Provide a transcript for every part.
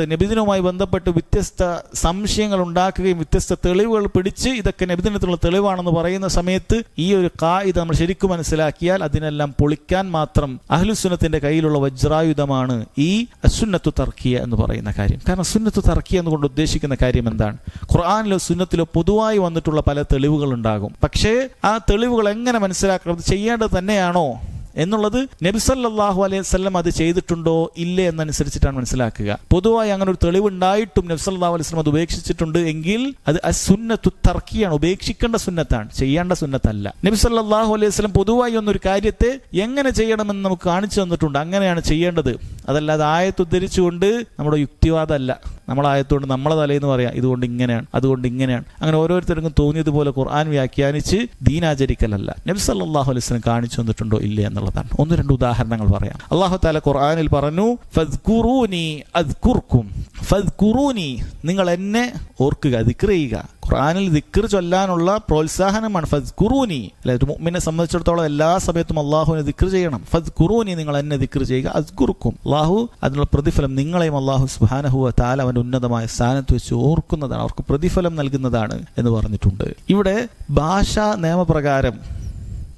നബിദിനുമായി ബന്ധപ്പെട്ട് വ്യത്യസ്ത സംശയങ്ങൾ ഉണ്ടാക്കുകയും വ്യത്യസ്ത തെളിവുകൾ പിടിച്ച് ഇതൊക്കെ നബിദിനത്തിനുള്ള തെളിവാണെന്ന് പറയുന്ന സമയത്ത് ഈ ഒരു കായിക നമ്മൾ ശരിക്കും മനസ്സിലാക്കിയാൽ അതിനെല്ലാം പൊളിക്കാൻ മാത്രം അഹ്ലുസുന്നത്തിന്റെ കയ്യിലുള്ള വജ്രായുധമാണ് ഈ അസുന്നത്തു തർക്കിയ എന്ന് പറയുന്ന കാര്യം. കാരണം സുന്നത്തു തർക്കിയ എന്നുകൊണ്ട് ഉദ്ദേശിക്കുന്ന കാര്യം എന്താണ്? ഖുർആാനിലോ സുന്നത്തിലോ പൊതുവായി വന്നിട്ടുള്ള പല തെളിവുകൾ ഉണ്ടാകും. പക്ഷേ ആ തെളിവുകൾ എങ്ങനെ മനസ്സിലാക്കണം? ചെയ്യേണ്ടത് തന്നെയാണോ? എന്നുള്ളത് നബിസല്ലാഹു അലൈഹി വസല്ലം അത് ചെയ്തിട്ടുണ്ടോ ഇല്ലേ എന്നനുസരിച്ചിട്ടാണ് മനസ്സിലാക്കുക. പൊതുവായി അങ്ങനെ ഒരു തെളിവുണ്ടായിട്ടും നബ്സല്ലാഹു അലൈഹി സ്വലം അത് ഉപേക്ഷിച്ചിട്ടുണ്ട് എങ്കിൽ അത് അസുന്നത്തു തർക്കിയാണ്. ഉപേക്ഷിക്കേണ്ട സുന്നത്താണ്. ചെയ്യേണ്ട സുന്നത്തല്ല. നബി സല്ലല്ലാഹു അലൈഹി സ്വലം പൊതുവായി ഒന്നൊരു കാര്യത്തെ എങ്ങനെ ചെയ്യണമെന്ന് നമുക്ക് കാണിച്ചു തന്നിട്ടുണ്ട്. അങ്ങനെയാണ് ചെയ്യേണ്ടത്. അതല്ലാതെ ആയത്ത് ഉദ്ധരിച്ചുകൊണ്ട് നമ്മുടെ യുക്തിവാദമല്ല. നമ്മൾ ആയത്തുകൊണ്ട് നമ്മളെ തലേന്ന് പറയാം. ഇതുകൊണ്ട് ഇങ്ങനെയാണ്. അതുകൊണ്ട് ഇങ്ങനെയാണ്. അങ്ങനെ ഓരോരുത്തർക്കും തോന്നിയതുപോലെ ഖുർആൻ വ്യാഖ്യാനിച്ച് ദീനാചരിക്കലല്ല. നബി സല്ലല്ലാഹു അലൈഹി സ്വലം കാണിച്ചു തന്നിട്ടുണ്ടോ ഇല്ലേ എന്നുള്ളതാണ് ഒന്ന് രണ്ട് ഉദാഹരണങ്ങൾ പറയാം. അള്ളാഹു താല ഖുർആാനിൽ പറഞ്ഞു ഫദ്കുറൂനി അസ്കുർക്കും ഫദ്കുറൂനി നിങ്ങൾ എന്നെ ഓർക്കുക ദിക്ർ ചെയ്യുക. ഖുർആനിൽ ദിക്ർ ചൊല്ലാനുള്ള പ്രോത്സാഹനമാണ് ഫദ്കുറൂനി. അല്ലെ ഒരു മുമ്മിനെ സംബന്ധിച്ചിടത്തോളം എല്ലാ സമയത്തും അള്ളാഹുവിനെ ദിക്ർ ചെയ്യണം. ഫദ്കുറൂനി നിങ്ങൾ എന്നെ ദിക്ർ ചെയ്യുക അദ്കുർക്കും. അള്ളാഹു അതിനുള്ള പ്രതിഫലം നിങ്ങളെയും അള്ളാഹു സുബാനഹുവ താല അവന്റെ ഉന്നതമായ സ്ഥാനത്ത് വെച്ച് ഓർക്കുന്നതാണ് അവർക്ക് പ്രതിഫലം നൽകുന്നതാണ് എന്ന് പറഞ്ഞിട്ടുണ്ട്. ഇവിടെ ഭാഷാ നിയമപ്രകാരം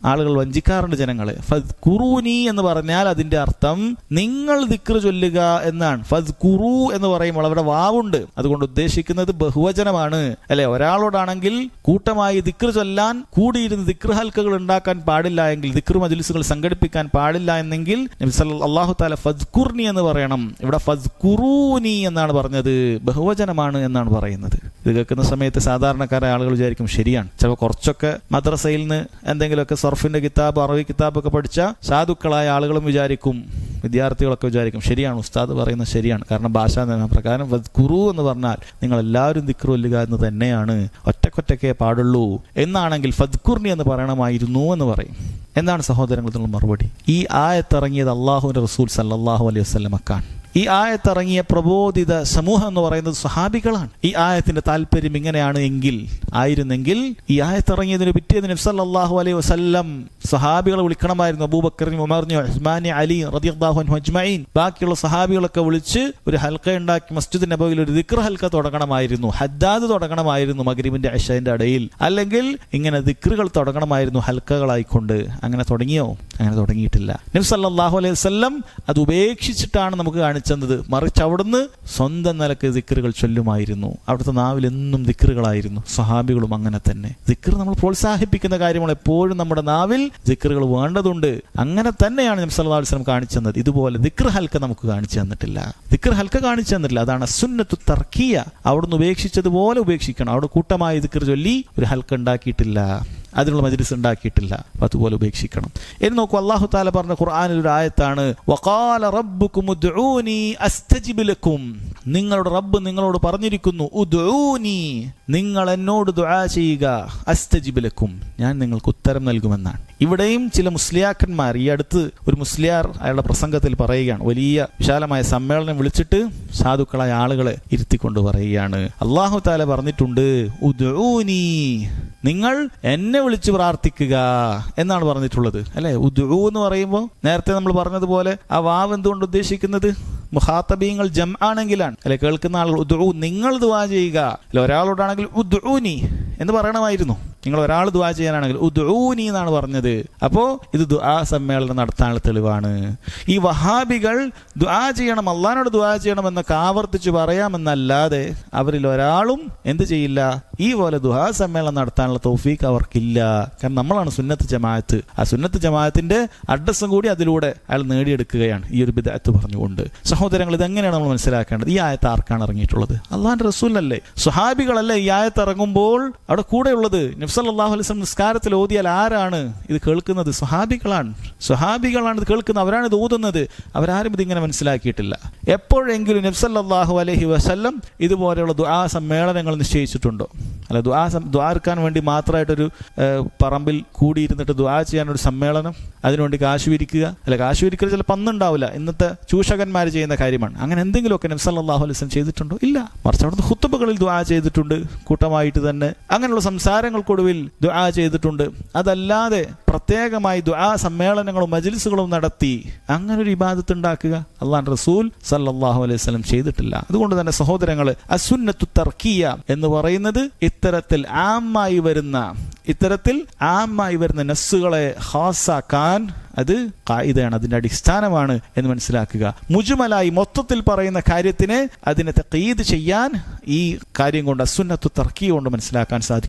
ആളുകൾ വഞ്ചിക്കാറുണ്ട് ജനങ്ങളെ. ഫസ് കുറൂനി എന്ന് പറഞ്ഞാൽ അതിന്റെ അർത്ഥം നിങ്ങൾ ദിക്ർ ചൊല്ലുക എന്നാണ്. ഫസ് കുറു എന്ന് പറയുമ്പോൾ അവിടെ വാവുണ്ട്. അതുകൊണ്ട് ഉദ്ദേശിക്കുന്നത് ബഹുവചനമാണ്. അല്ലെ ഒരാളോടാണെങ്കിൽ കൂട്ടമായി ദിക്ർ ചൊല്ലാൻ കൂടിയിരുന്ന് ദിക്ർ ഹൽക്കകൾ ഉണ്ടാക്കാൻ പാടില്ല എങ്കിൽ ദിക്ർ മജ്ലിസുകൾ സംഘടിപ്പിക്കാൻ പാടില്ല എന്നെങ്കിൽ അള്ളാഹു താല ഫസ്കുർനി എന്ന് പറയണം. ഇവിടെ ഫസ്കുറൂനി എന്നാണ് പറഞ്ഞത്. ബഹുവചനമാണ് എന്നാണ് പറയുന്നത്. ഇത് കേൾക്കുന്ന സമയത്ത് സാധാരണക്കാരായ ആളുകൾ വിചാരിക്കും ശരിയാണ്. ചിലപ്പോൾ കുറച്ചൊക്കെ മദ്രസയിൽ നിന്ന് എന്തെങ്കിലുമൊക്കെ സർഫിന്റെ കിതാബ് അറബി കിതാബൊക്കെ പഠിച്ച സാധുക്കളായ ആളുകളും വിചാരിക്കും വിദ്യാർത്ഥികളൊക്കെ വിചാരിക്കും ശരിയാണ് ഉസ്താദ് പറയുന്നത് ശരിയാണ്. കാരണം ഭാഷാ പ്രകാരം കുറു എന്ന് പറഞ്ഞാൽ നിങ്ങൾ എല്ലാവരും ദിക്റ് കൊല്ലുക എന്ന് തന്നെയാണ്. ഒറ്റക്കൊറ്റക്കേ പാടുള്ളൂ. എന്നാണെങ്കിൽ ഫദ്കുർണി എന്ന് പറയണമായിരുന്നു എന്ന് പറയും. എന്താണ് സഹോദരങ്ങൾ മറുപടി? ഈ ആയത്തിറങ്ങിയത് അള്ളാഹുവിന്റെ റസൂൽ സല്ലാഹു അലൈഹി വസല്ലമക്കാണ്. ഈ ആയത്തിറങ്ങിയ പ്രബോധിത സമൂഹം എന്ന് പറയുന്നത് സ്വഹാബികളാണ്. ഈ ആയത്തിന്റെ താല്പര്യം ഇങ്ങനെയാണ് എങ്കിൽ ആയിരുന്നെങ്കിൽ ഈ ആയത്തിറങ്ങിയതിന് പിറ്റേതിന് നബ്സല്ലാഹു അലൈഹി വസല്ലം സഹാബികളെ വിളിക്കണമായിരുന്നു. അബൂബക്കറിനും ഉമറിനും ഉസ്മാനി അലി അജ്മഈൻ. ബാക്കിയുള്ള സഹാബികളൊക്കെ വിളിച്ച് ഒരു ഹൽക്ക ഉണ്ടാക്കി മസ്ജിദ് നബവിയിൽ ഒരു ദിക്ർ ഹൽക്ക തുടങ്ങണമായിരുന്നു. ഹദ്ദാദ് തുടങ്ങണമായിരുന്നു മഗരീബിന്റെ അഷന്റെ ഇടയിൽ അല്ലെങ്കിൽ ഇങ്ങനെ ദിക്റുകൾ തുടങ്ങണമായിരുന്നു ഹൽക്കകളായിക്കൊണ്ട്. അങ്ങനെ തുടങ്ങിയോ? അങ്ങനെ തുടങ്ങിയിട്ടില്ല. നബി സല്ലല്ലാഹു അലൈഹി വസല്ലം അത് ഉപേക്ഷിച്ചിട്ടാണ് നമുക്ക് കാണിച്ചത്. മറിച്ച് അവിടുന്ന് സ്വന്തം നിലയ്ക്ക് ദിക്കറുകൾ ചൊല്ലുമായിരുന്നു. അവിടുത്തെ നാവിൽ എന്നും ദിക്റുകളായിരുന്നു. സ്വഹാബികളും അങ്ങനെ തന്നെ. ദിക്കർ നമ്മൾ പ്രോത്സാഹിപ്പിക്കുന്ന കാര്യങ്ങൾ എപ്പോഴും നമ്മുടെ നാവിൽ ദിക്കറുകൾ വേണ്ടതുണ്ട്. അങ്ങനെ തന്നെയാണ് സല്ലല്ലാഹു അലൈഹി വസല്ലം കാണിച്ചു തന്നത്. ഇതുപോലെ ദിക്കർ ഹൽക്ക നമുക്ക് കാണിച്ചു തന്നിട്ടില്ല. ദിക്കർ ഹൽക്ക കാണിച്ചു തന്നിട്ടില്ല. അതാണ് സുന്നത്തു തർക്കിയ. അവിടുന്ന് ഉപേക്ഷിച്ചതുപോലെ ഉപേക്ഷിക്കണം. അവിടെ കൂട്ടമായി ദിക്കർ ചൊല്ലി ഒരു ഹൽക്ക ഉണ്ടാക്കിയിട്ടില്ല. അതിനുള്ള മജ്ലിസ് ഉണ്ടാക്കിയിട്ടില്ല. അപ്പം അതുപോലെ ഉപേക്ഷിക്കണം. എന്ന് നോക്കൂ അള്ളാഹു താല പറഞ്ഞ ഖുർആാനിൽ ഒരു ആയത്താണ് വഖാല റബ്ബുക്കും നിങ്ങളുടെ റബ്ബ് നിങ്ങളോട് പറഞ്ഞിരിക്കുന്നു ഉദ്ഊനി നിങ്ങൾ എന്നോട് ദുആ ചെയ്യുക അസ്തജിബിലക്കും ഞാൻ നിങ്ങൾക്ക് ഉത്തരം നൽകുമെന്നാണ്. ഇവിടെയും ചില മുസ്ലിയാക്കന്മാർ ഈ അടുത്ത് ഒരു മുസ്ലിയാർ അയാളുടെ പ്രസംഗത്തിൽ പറയുകയാണ് വലിയ വിശാലമായ സമ്മേളനം വിളിച്ചിട്ട് സാധുക്കളായ ആളുകളെ ഇരുത്തിക്കൊണ്ട് പറയുകയാണ്. അള്ളാഹു താല പറഞ്ഞിട്ടുണ്ട് ഉദ്ഊനി നിങ്ങൾ എന്നെ വിളിച്ച് പ്രാർത്ഥിക്കുക എന്നാണ് പറഞ്ഞിട്ടുള്ളത്. അല്ലെ? ഉദ്ഊ എന്ന് പറയുമ്പോൾ നേരത്തെ നമ്മൾ പറഞ്ഞതുപോലെ ആ വാവ് എന്തുകൊണ്ട് ഉദ്ദേശിക്കുന്നത്? മുഹാത്തബീങ്ങൾ ജം ആണെങ്കിലാണ് അല്ലെ? കേൾക്കുന്ന ആളുകൾ ഉദ്ഊ നിങ്ങൾ ദുവാ ചെയ്യുക. അല്ലെ? ഒരാളോടാണെങ്കിൽ ഉദ്ഊനി എന്ന് പറയണമായിരുന്നു. നിങ്ങൾ ഒരാൾ ദുവാ ചെയ്യാനാണെങ്കിൽ ഉദ്ഊനി എന്നാണ് പറഞ്ഞത്. അപ്പോൾ ഇത് ദുആ സമ്മേളനം നടത്താനുള്ള തെളിവാണ്. ഈ വഹാബികൾ ദുആ ചെയ്യണം അള്ളഹാനോട് ദുആ ചെയ്യണം എന്നൊക്കെ ആവർത്തിച്ച് പറയാമെന്നല്ലാതെ അവരിൽ ഒരാളും എന്ത് ചെയ്യില്ല? ഈ പോലെ ദുഹാ സമ്മേളനം നടത്താനുള്ള തോഫീക്ക് അവർക്കില്ല. കാരണം നമ്മളാണ് സുന്നത്ത് ജമാഅത്ത്. ആ സുന്നത്ത് ജമാഅത്തിന്റെ അഡ്രസ്സും കൂടി അതിലൂടെ അയാൾ നേടിയെടുക്കുകയാണ്. ഈ ഒരു ബിദഅത്ത് പറഞ്ഞുകൊണ്ട്. സഹോദരങ്ങൾ ഇതെങ്ങനെയാണ് നമ്മൾ മനസ്സിലാക്കേണ്ടത്? ഈ ആയത്ത് ആർക്കാണ് ഇറങ്ങിയിട്ടുള്ളത്? അള്ളാഹിന്റെ റസൂലല്ലേ? സുഹാബികളല്ലേ ഈ ആയത്ത് ഇറങ്ങുമ്പോൾ അവിടെ കൂടെയുള്ളത്? അലൈഹി വസല്ലം നിസ്കാരത്തിൽ ഓതിയാൽ ആരാണ് ഇത് കേൾക്കുന്നത്? സ്വഹാബികളാണ്. സ്വഹാബികളാണ് ഇത് കേൾക്കുന്നത്. അവരാണ് ഇത് ഓതുന്നത്. അവരാരും ഇതിങ്ങനെ മനസ്സിലാക്കിയിട്ടില്ല. എപ്പോഴെങ്കിലും നബ്സല്ലാഹു അലഹി വസല്ലം ഇതുപോലെയുള്ള ദുആ സമ്മേളനങ്ങൾ നിശ്ചയിച്ചിട്ടുണ്ടോ? അല്ല ദുആ ദ്വാർക്കാൻ വേണ്ടി മാത്രമായിട്ടൊരു പറമ്പിൽ കൂടിയിരുന്നിട്ട് ദുആ ചെയ്യാനൊരു സമ്മേളനം അതിനുവേണ്ടി കാശ് വിരിക്കുക. അല്ല കാശ് വിരിക്കൽ ചിലപ്പോൾ അന്നുണ്ടാവില്ല. ഇന്നത്തെ ചൂഷകന്മാർ ചെയ്യുന്ന കാര്യമാണ്. അങ്ങനെ എന്തെങ്കിലുമൊക്കെ നബ്സല്ലാഹു വസല്ലം ചെയ്തിട്ടുണ്ടോ? ഇല്ല. മറിച്ച് അവിടുന്ന് ഹുത്തുബകളിൽ ദുആ ചെയ്തിട്ടുണ്ട്. കൂട്ടമായിട്ട് തന്നെ. അങ്ങനെയുള്ള സംസാരങ്ങൾക്കൂടി ഒടുവിൽ ദുആ ചെയ്തിട്ടുണ്ട്. അതല്ലാതെ പ്രത്യേകമായി ദുആ സമ്മേളനങ്ങളും മജിൽസുകളും നടത്തി അങ്ങനെ ഒരു ഇബാദത്ത് ഉണ്ടാക്കുക അള്ളാൻ റസൂൽ സല്ലാഹു അലൈഹി സ്വലം ചെയ്തിട്ടില്ല. അതുകൊണ്ട് തന്നെ സഹോദരങ്ങൾ അസുന്നത്തു തർക്കിയ എന്ന് പറയുന്നത് ഇത്തരത്തിൽ ആമായി വരുന്ന ഇത്തരത്തിൽ ആമായി വരുന്ന നസ്സുകളെ ഹാസാക്കാൻ അത് കായികയാണ് അതിന്റെ അടിസ്ഥാനമാണ് എന്ന് മനസ്സിലാക്കുക. മുജുമലായി മൊത്തത്തിൽ പറയുന്ന കാര്യത്തിന് അതിനെ തക്കീത് ചെയ്യാൻ ഈ കാര്യം കൊണ്ട് അസുന്നത്തു തർക്കിയ കൊണ്ട് മനസ്സിലാക്കാൻ സാധിക്കും.